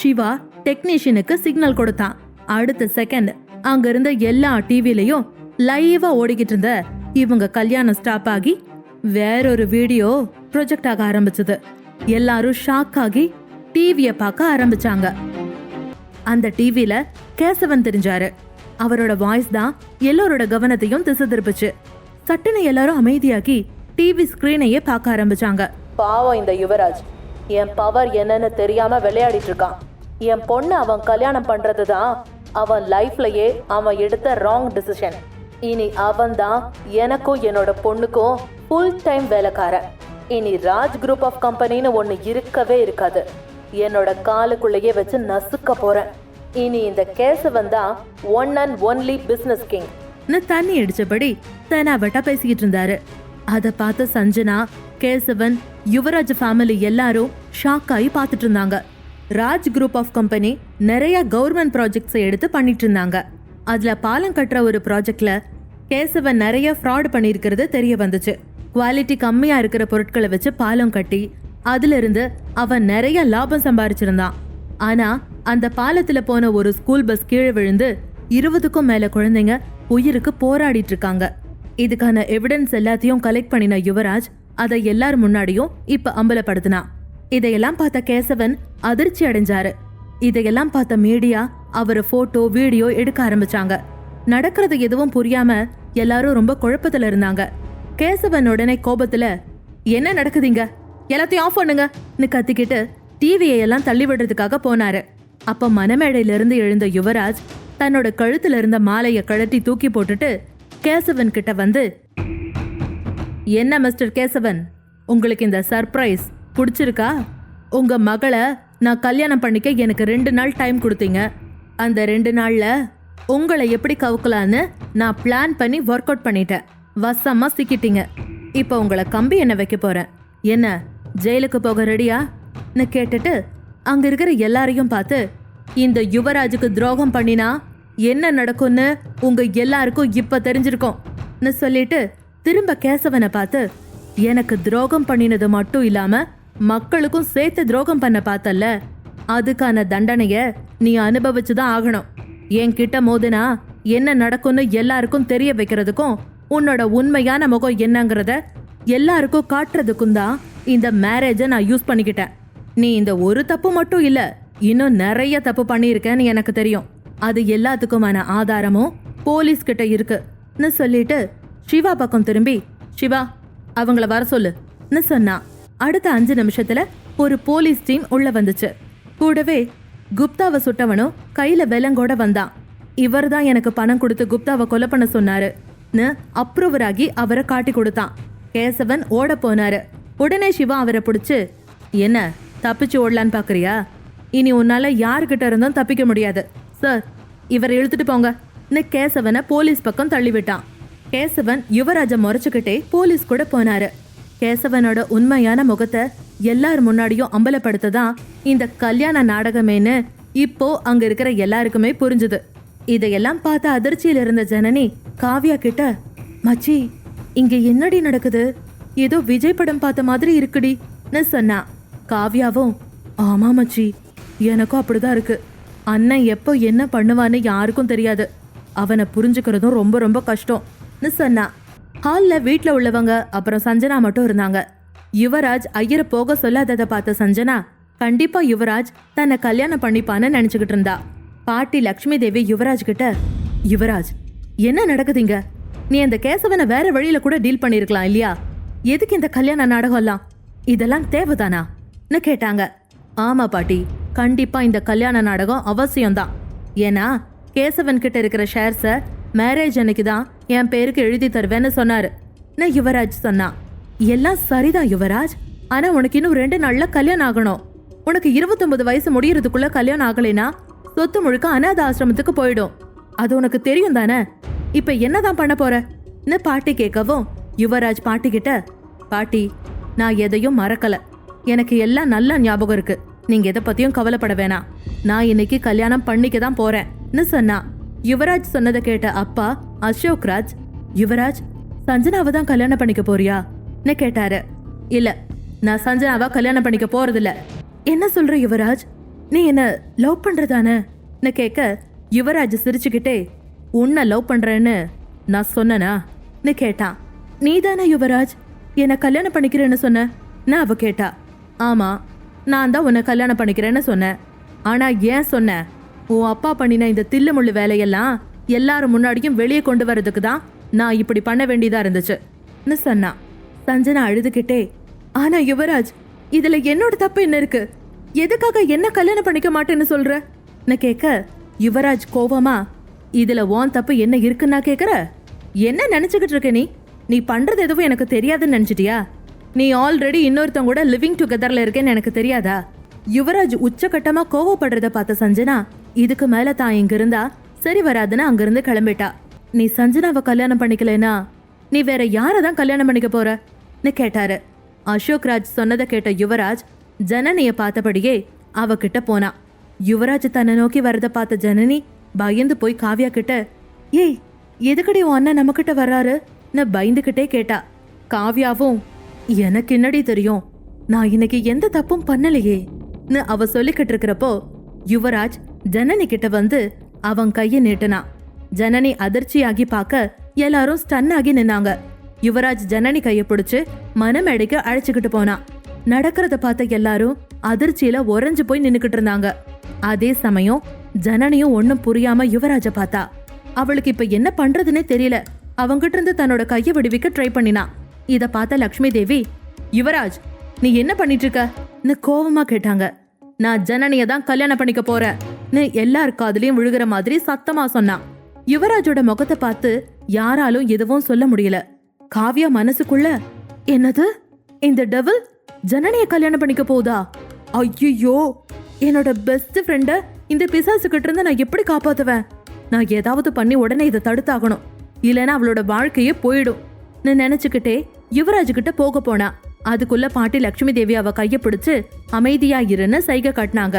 Siva டெக்னீஷியனுக்கு signal கொடுத்தான். அடுத்த second அங்க இருந்த எல்லா டிவிலையும் லைவா ஓடிக்கிட்டு இருந்த இவங்க கல்யாணம் ஸ்டாப் ஆகி வேறொரு வீடியோ ப்ரொஜெக்ட் ஆக ஆரம்பிச்சது. எல்லாரும் ஷாக் ஆகி டிவிய பார்க்க ஆரம்பிச்சாங்க. அந்த டிவில கேசவன் தெரிஞ்சாரு. அவரோட வாய்ஸ் தான் எல்லோரோட கவனத்தையும் திசை திருப்புச்சு. சட்டுன்னு எல்லாரும் அமைதியாகி டிவி ஸ்கிரீனையே பார்க்க ஆரம்பிச்சாங்க. பாவம் இந்த யுவராஜ். என் பவர் என்னன்னு தெரியாம விளையாடிட்டு இருக்கான். என் பொண்ணு அவன் கல்யாணம் பண்றது தான் அவன் லைஃப்லயே அவன் எடுத்த ராங் டிசிஷன் இனி அவன் தான் எனக்கும் என்னோட பொண்ணுக்கும் ஃபுல் டைம் வேலைக்காரன். இனி ராஜ் குரூப் ஆஃப் கம்பெனின்னு ஒன்று இருக்கவே இருக்காது. என்னோட காலுக்குள்ளேயே வச்சு நசுக்க போறேன். இனி இந்த கேசவன் தான் one and only business king தண்ணி அடிச்சபடி தெனாவட்டா பேசிக்கிட்டு இருந்தாரு. அதை பார்த்த சஞ்சனா கேசவன் யுவராஜ் ஃபேமிலி எல்லாரும் ஷாக் ஆகி பார்த்துட்டு இருந்தாங்க. ராஜ் குரூப் ஆஃப் கம்பெனி நிறைய கவர்மெண்ட் ப்ராஜெக்ட்ஸை எடுத்து பண்ணிட்டு இருந்தாங்க அதுல பாலம் கட்டுற ஒரு ப்ராஜெக்ட்ல கேசவன் நிறைய ஃப்ராட் பண்ணியிருக்கிறது தெரிய வந்துச்சு. குவாலிட்டி கம்மியா இருக்கிற பொருட்களை வச்சு பாலம் கட்டி அதுல இருந்து அவன் நிறைய லாபம் சம்பாரிச்சிருந்தான். ஆனா அந்த பாலத்துல போன ஒரு ஸ்கூல் பஸ் கீழே விழுந்து இருபதுக்கும் மேல குழந்தைங்க உயிருக்கு போராடிட்டு இருக்காங்க இதுக்கான எவிடன்ஸ் எல்லாத்தையும் கலெக்ட் பண்ணின யுவராஜ் அதை எல்லார் முன்னாடியும் இப்ப அம்பலப்படுத்தினான். இதையெல்லாம் பார்த்த கேசவன் அதிர்ச்சி அடைஞ்சாரு. இதையெல்லாம் பார்த்த மீடியா அவர் போட்டோ வீடியோ எடுக்க ஆரம்பிச்சாங்க. நடக்கிறது எதுவும் புரியாம எல்லாரும் ரொம்ப குழப்பத்துல இருந்தாங்க. கேசவன் உடனே கோபத்துல என்ன நடக்குதுங்க எல்லாத்தையும் ஆஃப் பண்ணுங்கன்னு கத்திக்கிட்டு டிவியை எல்லாம் தள்ளி விடுறதுக்காக போனாரு. அப்ப மனமேடையிலிருந்து எழுந்த யுவராஜ் தன்னோட கழுத்துல இருந்த மாலையை கழட்டி தூக்கி போட்டுட்டு கேசவன் கிட்ட வந்து என்ன மிஸ்டர் கேசவன்? உங்களுக்கு இந்த சர்ப்ரைஸ் பிடிச்சிருக்கா உங்கள் மகளை நான் கல்யாணம் பண்ணிக்க எனக்கு ரெண்டு நாள் டைம் கொடுத்தீங்க. அந்த ரெண்டு நாளில் உங்களை எப்படி கவுக்கலான்னு நான் பிளான் பண்ணி ஒர்க் அவுட் பண்ணிட்டேன். வசமாக சிக்கிட்டீங்க. இப்போ உங்களை கம்பி என்ன வைக்க போகிறேன் என்ன ஜெயிலுக்கு போக ரெடியான்னு கேட்டுட்டு அங்கே இருக்கிற எல்லாரையும் பார்த்து இந்த யுவராஜுக்கு துரோகம் பண்ணினா என்ன நடக்கும்னு உங்க எல்லாருக்கும் இப்ப தெரிஞ்சிருக்கும்னு சொல்லிட்டு திரும்ப கேசவனை பார்த்து எனக்கு துரோகம் பண்ணினது மட்டும் இல்லாமல் மக்களுக்கும் சேர்த்து துரோகம் பண்ண பார்த்தல்ல? அதுக்கான தண்டனைய நீ அனுபவிச்சுதான் ஆகணும். என்கிட்ட மோதுனா என்ன நடக்கும்னு எல்லாருக்கும் தெரிய வைக்கிறதுக்கும் உன்னோட உண்மையான முகம் என்னங்கிறத எல்லாருக்கும் காட்டுறதுக்கும் தான் இந்த மேரேஜை நான் யூஸ் பண்ணிக்கிட்டேன். நீ இந்த ஒரு தப்பு மட்டும் இல்ல இன்னும் நிறைய தப்பு பண்ணியிருக்கேன்னு எனக்கு தெரியும். அது எல்லாத்துக்குமான ஆதாரமும் போலீஸ் கிட்ட இருக்குன்னு சொல்லிட்டு சிவா பக்கம் திரும்பி சிவா அவங்கள வர சொல்லுன்னு சொன்னா. அடுத்த அஞ்சு நிமிஷத்துல ஒரு போலீஸ் டீம் உள்ள வந்துச்சு. கூடவே குப்தாவை சுட்டவனும் கையில வெலங்கோட வந்தான். இவர் தான் எனக்கு பணம் கொடுத்து குப்தாவை கொலை பண்ண சொன்னாரு. அப்ரூவர் ஆகி அவரை காட்டி கொடுத்தான். கேசவன் ஓட போனாரு. உடனே சிவா அவரை பிடிச்சு என்ன தப்பிச்சு ஓடலான்னு பாக்குறியா? இனி உன்னால யாருக்கிட்ட இருந்தும் தப்பிக்க முடியாது. சார் இவரை இழுத்துட்டு போங்கன்னு கேசவனை போலீஸ் பக்கம் தள்ளிவிட்டான். கேசவன் யுவராஜ முறைச்சுக்கிட்டே போலீஸ் கூட போனாரு. கேசவனோட உண்மையான முகத்தை எல்லார் முன்னாடியும் அம்பலப்படுத்ததான் இந்த கல்யாண நாடகமேன்னு இப்போ அங்க இருக்கிற எல்லாருக்குமே புரிஞ்சுது. இதையெல்லாம் பார்த்த அதிர்ச்சியில் இருந்த ஜனனி காவ்யா கிட்ட மச்சி இங்க என்னடி நடக்குது? ஏதோ விஜய் படம் பார்த்த மாதிரி இருக்குடி சொன்னா. காவ்யாவும் ஆமா மச்சி எனக்கும் அப்படிதான் இருக்கு. அண்ணன் எப்போ என்ன பண்ணுவான்னு யாருக்கும் தெரியாது. அவனை புரிஞ்சுக்கிறதும் ரொம்ப ரொம்ப கஷ்டம்னு சொன்னா. ஹாலில் வீட்டில் உள்ளவங்க அப்புறம் சஞ்சனா மட்டும் இருந்தாங்க. யுவராஜ் ஐயரை போக சொல்லாததை பார்த்த சஞ்சனா கண்டிப்பா யுவராஜ் தன்னை கல்யாணம் பண்ணிப்பான்னு நினச்சிக்கிட்டு இருந்தா. பாட்டி லக்ஷ்மி தேவி யுவராஜ் கிட்ட யுவராஜ் என்ன நடக்குதுங்க நீ அந்த கேசவனை வேற வழியில கூட டீல் பண்ணிருக்கலாம் இல்லையா? எதுக்கு இந்த கல்யாண நாடகம்லாம்? இதெல்லாம் தேவைதானான்னு கேட்டாங்க. ஆமா பாட்டி கண்டிப்பா இந்த கல்யாண நாடகம் அவசியம்தான். ஏன்னா கேசவன் கிட்ட இருக்கிற ஷேர்ஸை மேரேஜ் அன்னைக்கு தான் என் பேருக்கு எழுதி தருவேன்னு சொன்னாரு. நான் யுவராஜ் சொன்னான் எல்லாம் சரிதான் யுவராஜ் ஆனா உனக்கு இன்னும் ரெண்டு நாள்ல கல்யாணம் ஆகணும். உனக்கு இருபத்தொன்பது வயசு முடியறதுக்குள்ள கல்யாணம் ஆகலைனா சொத்து முழுக்க அனாத ஆசிரமத்துக்கு போயிடும். அது உனக்கு தெரியும் தானே? இப்ப என்னதான் பண்ண போறன்னு பாட்டி கேட்கவும் யுவராஜ் பாட்டி கிட்ட பாட்டி நான் எதையும் மறக்கல. எனக்கு எல்லாம் நல்ல ஞாபகம் இருக்கு. நீங்க எதை பத்தியும் கவலைப்பட வேணாம். நான் இன்னைக்கு கல்யாணம் பண்ணிக்க தான் போறேன்னு சொன்னா. யுவராஜ் சொன்னதை கேட்ட அப்பா அசோக் ராஜ் யுவராஜ் சஞ்சனாவை தான் கல்யாணம் பண்ணிக்க போறியான்னு கேட்டாரு. இல்ல நான் சஞ்சனாவை கல்யாணம் பண்ணிக்க போறதில்ல. என்ன சொல்ற யுவராஜ்? நீ என்ன லவ் பண்றதானே? நான் கேட்க யுவராஜ் சிரிச்சுக்கிட்டே உன்னை லவ் பண்றேன்னு நான் சொன்னனா? நீ கேட்டான் நீதானே யுவராஜ்? என்னை கல்யாணம் பண்ணிக்கிறேன்னு சொன்ன? நான் அவ கேட்டா. ஆமா நான் தான் உன்னை கல்யாணம் பண்ணிக்கிறேன்னு சொன்னேன். ஆனா ஏன் சொன்ன? உன் அப்பா பண்ணின இந்த தில்லுமுள்ளு வேலையெல்லாம் எல்லாரும் முன்னாடியும் வெளியே கொண்டு வர்றதுக்கு தான் நான் இப்படி பண்ண வேண்டியதா இருந்துச்சு. சொன்னா? சஞ்சனா அழுதுகிட்டே ஆனா யுவராஜ் இதுல என்னோட தப்பு என்ன இருக்கு? எதுக்காக என்ன கல்யாணம் பண்ணிக்க மாட்டேன்னு சொல்ற? நான் கேட்க யுவராஜ் கோவமா இதுல ஓன் தப்பு என்ன இருக்குன்னா கேக்குற? என்ன நினைச்சுக்கிட்டு இருக்க நீ? நீ பண்றது எதுவும் எனக்கு தெரியாதுன்னு நினைச்சிட்டியா? நீ ஆல்ரெடி இன்னொருத்தவங்க கூட லிவிங் டுகெதர்ல இருக்கேன்னு எனக்கு தெரியாதா? யுவராஜ் உச்சகட்டமா கோவப்படுறத பார்த்த சஞ்சனா இதுக்கு மேல தான் இங்க இருந்தா சரி வராதுன்னு அங்கிருந்து கிளம்பிட்டா. நீ சஞ்சனாவை கல்யாணம் பண்ணிக்கலனா நீ வேற யாரை தான் கல்யாணம் பண்ணிக்க போறன்னு கேட்டாரு. அசோக் ராஜ் சொன்னதை கேட்ட யுவராஜ் ஜனனிய பார்த்தபடியே அவகிட்ட போனா. யுவராஜ் தன்னை நோக்கி வரத பார்த்த ஜனனி பயந்து போய் காவியா கிட்ட ஏய் எதுக்கடி உன் அண்ணன் நம்ம கிட்ட வர்றாரு? நான் பயந்துகிட்டே கேட்டா. காவ்யாவும் எனக்கு என்னடி தெரியும்? நான் இன்னைக்கு எந்த தப்பும் பண்ணலையே. அவ சொல்லிக்கிட்டு இருக்கிறப்போ யுவராஜ் ஜனனி கிட்ட வந்து அவன் கையை நீட்டினான் ஜனனி அதிர்ச்சியாகி பார்க்க எல்லாரும் ஸ்டன் ஆகி நின்னாங்க. யுவராஜ் ஜனனி கையை பிடிச்சு மனமேடைக்கு அழைச்சுக்கிட்டு போனான் நடக்கிறத பார்த்த எல்லாரும் அதிர்ச்சியில உறைஞ்சு போய் நின்னுக்கிட்டு இருந்தாங்க. அதே சமயம் ஜனனியும் ஒன்னும் புரியாம யுவராஜ பார்த்தா. அவளுக்கு இப்ப என்ன பண்றதுன்னே தெரியல. அவங்கிட்ட இருந்து தன்னோட கையை விடுவிக்க ட்ரை பண்ணினா. இத பார்த்த லக்ஷ்மி தேவி யுவராஜ் நீ என்ன பண்ணிட்டு இருக்கன்னு கோவமா கேட்டாங்க. நான் ஜனனிய தான் கல்யாணம் பண்ணிக்க போறேன். எல்லார் காதுலயும் விழுகிற மாதிரி சத்தமா சொன்னான் யுவராஜோட முகத்தை பார்த்து யாராலும் எதுவும் சொல்ல முடியல. காவ்யா மனசுக்குள்ள என்னது? இந்த டெவல் ஜனனிய கல்யாணம் பண்ணிக்க போதா ஐயோ என்னோட பெஸ்ட் ஃப்ரெண்ட இந்த பிசாசு கிட்ட இருந்து நான் எப்படி காப்பாத்துவேன்? நான் ஏதாவது பண்ணி உடனே இதை தடுத்தாகணும். இல்லைன்னா அவளோட வாழ்க்கையே போயிடும். நான் நினைச்சுக்கிட்டே யுவராஜ் கிட்ட போக போனா அதுக்குள்ள பாட்டி லட்சுமி தேவி அவ கைய பிடிச்சு அமைதியா இருன்னு சைகை காட்டினாங்க.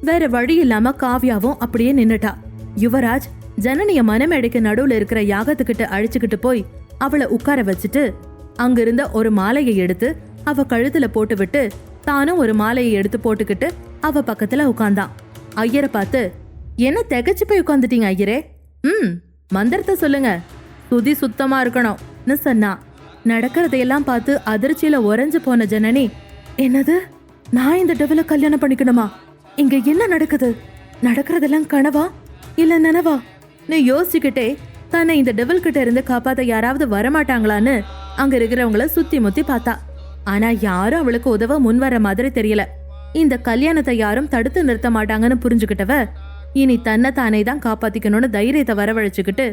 வேற வழி இல்லாம காவ்யாவும் அப்படியே நின்னுட்டா. யுவராஜ் ஜனனிய மனமேடைக்கு நடுவுல இருக்கிற யாகத்துக்கிட்ட அழிச்சுக்கிட்டு போய் அவளை உட்கார வச்சுட்டு அங்கிருந்த ஒரு மாலையை எடுத்து அவ கழுத்துல போட்டு விட்டு தானும் ஒரு மாலையை எடுத்து போட்டுக்கிட்டு அவ பக்கத்துல உட்கார்ந்தான் ஐயரை பார்த்து என்ன திகைச்சு போய் உட்காந்துட்டீங்க ஐயரே? ம் மந்திரத்தை சொல்லுங்க. சுதி சுத்தமா இருக்கணும்னு சொன்னா. நடக்கிறதையெல்லாம் பார்த்து அதிர்ச்சியில உறைஞ்சு போன ஜனனி என்னது? நான் இந்த டெவல கல்யாணம் பண்ணிக்கணுமா? இங்க என்ன நடக்குது? நடக்கிறதெல்லாம் கனவா? இல்ல நனவா? நீ யோசிச்சுக்கிட்டே தன்னை இந்த டெவல் கிட்ட இருந்து காப்பாத்த யாராவது வரமாட்டாங்களான்னு அங்க இருக்கிறவங்கள சுத்தி முத்தி பார்த்தா. ஆனா யாரும் அவளுக்கு உதவ முன் வர மாதிரி தெரியல. இந்த கல்யாணத்தை யாரும் தடுத்து நிறுத்த மாட்டாங்கன்னு புரிஞ்சுக்கிட்டவ இனி தன்னை தானே தான் காப்பாத்திக்கணும்னு தைரியத்தை வரவழைச்சுக்கிட்டு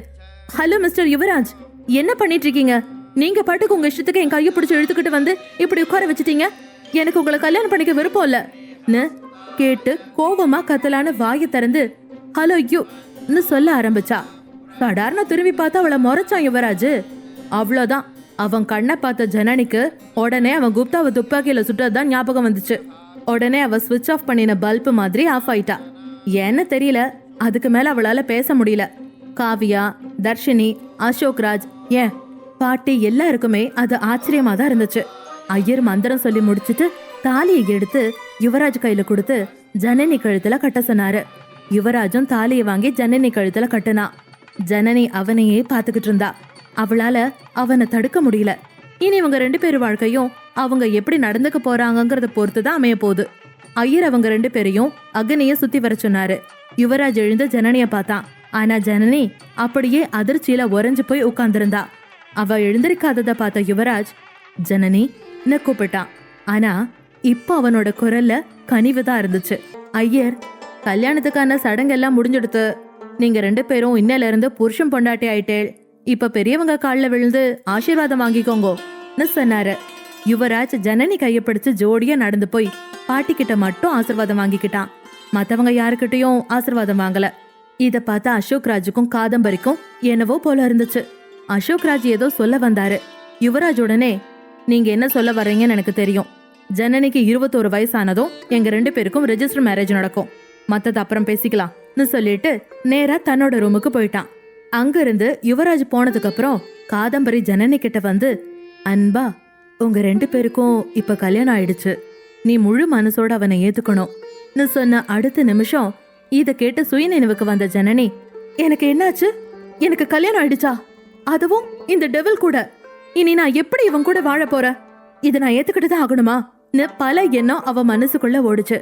ஹலோ மிஸ்டர் யுவராஜ் என்ன பண்ணிட்டு இருக்கீங்க நீங்க பாட்டுக்கு உங்க இஷ்டத்துக்கு என் கையை பிடிச்சி இழுத்துக்கிட்டு வந்து இப்படி உட்கார வச்சுட்டீங்க? எனக்கு உங்களை கல்யாணம் பண்ணிக்க விருப்பம் இல்ல. கேட்டு கோவமா கத்தலான்னு வாயை திறந்து ஹலோ யூன்னு சொல்ல ஆரம்பிச்சா. சடார்னு திரும்பி பார்த்து அவளை முறைச்சான் யுவராஜ். அவ்வளோதான் அவன் கண்ணை பார்த்த ஜனனிக்கு உடனே அவன் குப்தாவை துப்பாக்கியில சுட்டதுதான் ஞாபகம் வந்துச்சு. உடனே அவ ஸ்விட்ச் ஆஃப் பண்ணின பல்ப் மாதிரி ஆஃப் ஆயிட்டா. ஏன்னு தெரியல. அதுக்கு மேல அவளால பேச முடியல. காவியா தர்ஷினி அசோக் ராஜ் ஏன்? பாட்டி எல்லாருக்குமே அது ஆச்சரியமா தான் இருந்துச்சு. ஐயர் மந்திரம் சொல்லி முடிச்சிட்டு தாலியை எடுத்து யுவராஜ் கையில கொடுத்து ஜனனி கழுத்துல கட்ட சொன்னாரு. யுவராஜும் தாலியை வாங்கி ஜனனி கழுத்துல கட்டுனா. ஜனனி அவனையே பாத்துக்கிட்டு இருந்தா. அவளால அவனை தடுக்க முடியல. இனி இவங்க ரெண்டு பேர் வாழ்க்கையும் அவங்க எப்படி நடந்துக்க போறாங்கங்கறத பொறுத்து தான் அமைய போகுது. ஐயர் அவங்க ரெண்டு பேரையும் அக்னிய சுத்தி வர சொன்னாரு. யுவராஜ் எழுந்து ஜனனிய பார்த்தான். ஆனா ஜனனி அப்படியே அதிர்ச்சியில உறைஞ்சு போய் உட்கார்ந்திருந்தா. அவ எழுந்திருக்காதத பார்த்த யுவராஜ் ஜனனி கூப்பிட்டான். ஆனா இப்போ அவனோட குரல்ல கனிவு தான் இருந்துச்சு. ஐயர் கல்யாணத்துக்கான சடங்கெல்லாம் முடிஞ்செடுத்து நீங்க ரெண்டு பேரும் இன்னையில இருந்து புருஷன் பொண்டாட்டி ஆயிட்டேள் இப்ப பெரியவங்க காலில் விழுந்து ஆசீர்வாதம் வாங்கிக்கோங்கோ சொன்னாரு. யுவராஜ் ஜனனி கையை பிடிச்சு ஜோடியா நடந்து போய் பாட்டி கிட்ட மட்டும் ஆசிர்வாதம் வாங்கிக்கிட்டான். மத்தவங்க யாருக்கிட்டயும் ஆசீர்வாதம் வாங்கல. இத பார்த்தா அசோக் ராஜுக்கும் காதம்பரிக்கும் என்னவோ போல இருந்துச்சு. அசோக் ராஜ் ஏதோ சொல்ல வந்தாரு. யுவராஜ் உடனே நீங்க என்ன சொல்ல வர்றீங்கன்னு எனக்கு தெரியும். ஜனனிக்கு இருபத்தோரு வயசானதும் எங்க ரெண்டு பேருக்கும் ரெஜிஸ்டர் மேரேஜ் நடக்கும். மத்தது அப்புறம் பேசிக்கலாம்னு சொல்லிட்டு நேரா தன்னோட ரூமுக்கு போயிட்டான். அங்கிருந்து யுவராஜ் போனதுக்கு அப்புறம் காதம்பரி ஜனனி கிட்ட வந்து அன்பா உங்க ரெண்டு பேருக்கும் இப்ப கல்யாணம் ஆயிடுச்சு. நீ முழு மனசோட அவனை ஏத்துக்கணும் சொன்ன அடுத்த நிமிஷம் இத கேட்டு சுயநினைவுக்கு வந்த ஜனனி எனக்கு என்னாச்சு? எனக்கு கல்யாணம் ஆயிடுச்சா? அதுவும் இந்த டெவில் கூட. இனி நான் எப்படி இவன் கூட வாழ போற இதை நான் ஏத்துக்கிட்டு தான் ஆகணுமா? பல எண்ணம் அவ மனசுக்குள்ள ஓடுச்சு.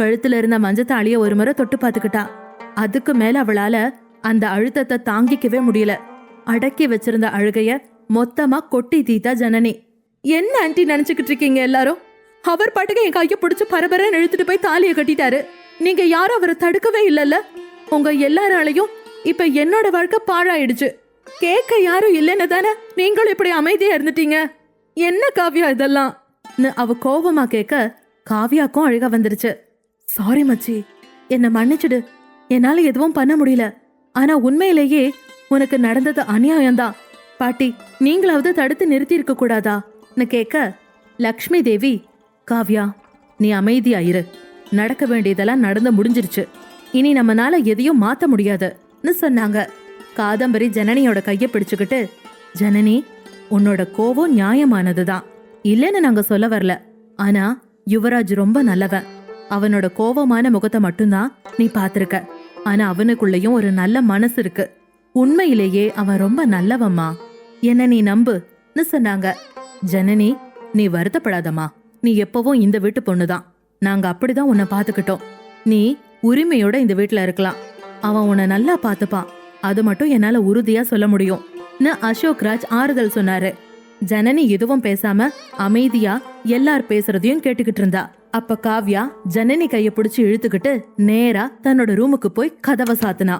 கழுத்துல இருந்த மஞ்சத்தாளிய ஒரு முறை தொட்டு பார்த்துக்கிட்டா அதுக்கு மேல அவளால அந்த அழுத்தத்தை தாங்கிக்கவே முடியல. அடக்கி வச்சிருந்த அழுகைய மொத்தமா கொட்டி தீத்தா ஜனனி. என்ன ஆண்டி நினைச்சுக்கிட்டு இருக்கீங்க எல்லாரும்? அவர் பாட்டுக்கு என் கையை பிடிச்சு பரபரன்னு இழுத்துட்டு போய் தாலியை கட்டிட்டாரு. நீங்க யாரும் அவரை தடுக்கவே இல்லைல்ல? உங்க எல்லாராலையும் இப்ப என்னோட வாழ்க்கை பாழாயிடுச்சு. கேட்க யாரும் இல்லைன்னு தானே நீங்களும் இப்படி அமைதியா இருந்துட்டீங்க? என்ன காவியா இதெல்லாம்? அவ கோபமா கேட்க காவியாக்கும் அழுக வந்துருச்சு. சாரி மச்சி. என்ன மன்னிச்சிடு. என்னால எதுவும் பண்ண முடியல. ஆனா உண்மையிலேயே உனக்கு நடந்தது அநியாயம்தான். பாட்டி நீங்களாவது தடுத்து நிறுத்தி இருக்க கூடாதான்னு கேட்க லக்ஷ்மி தேவி காவ்யா நீ அமைதியாயிரு நடக்க வேண்டியதெல்லாம் நடந்து முடிஞ்சிருச்சு. இனி நம்மனால எதையும் மாத்த முடியாதுன்னு சொன்னாங்க. காதம்பரி ஜனனியோட கைய பிடிச்சுக்கிட்டு ஜனனி உன்னோட கோவம் நியாயமானதுதான். இல்லைன்னு நாங்க சொல்ல வரல. ஆனா யுவராஜ் ரொம்ப நல்லவன். அவனோட கோவமான முகத்தை மட்டும்தான் நீ பாத்திருக்க ஆனா அவனுக்குள்ளயும் ஒரு நல்ல மனசு இருக்கு. உண்மையிலேயே அவன் ரொம்ப நல்லவம்மா. என்ன நீ நம்புன்னு சொன்னாங்க. ஜனனி நீ வருத்தப்படாதம்மா. நீ எப்பவும் இந்த வீட்டு பொண்ணுதான். நாங்க அப்படிதான் உன்னை பாத்துக்கிட்டோம் நீ உரிமையோட இந்த வீட்டுல இருக்கலாம். அவன் உன்னை நல்லா பாத்துப்பான் அது மட்டும் என்னால உறுதியா சொல்ல முடியும். அசோக் ராஜ் ஆறுதல் சொன்னாரு. ஜனனி எதுவும் பேசாம அமைதியா எல்லார் பேசுறதையும் கேட்டுக்கிட்டு இருந்தா. அப்ப காவ்யா ஜனனி கைய பிடிச்சு இழுத்துக்கிட்டு நேரா தன்னோட ரூமுக்கு போய் கதவை சாத்துனா.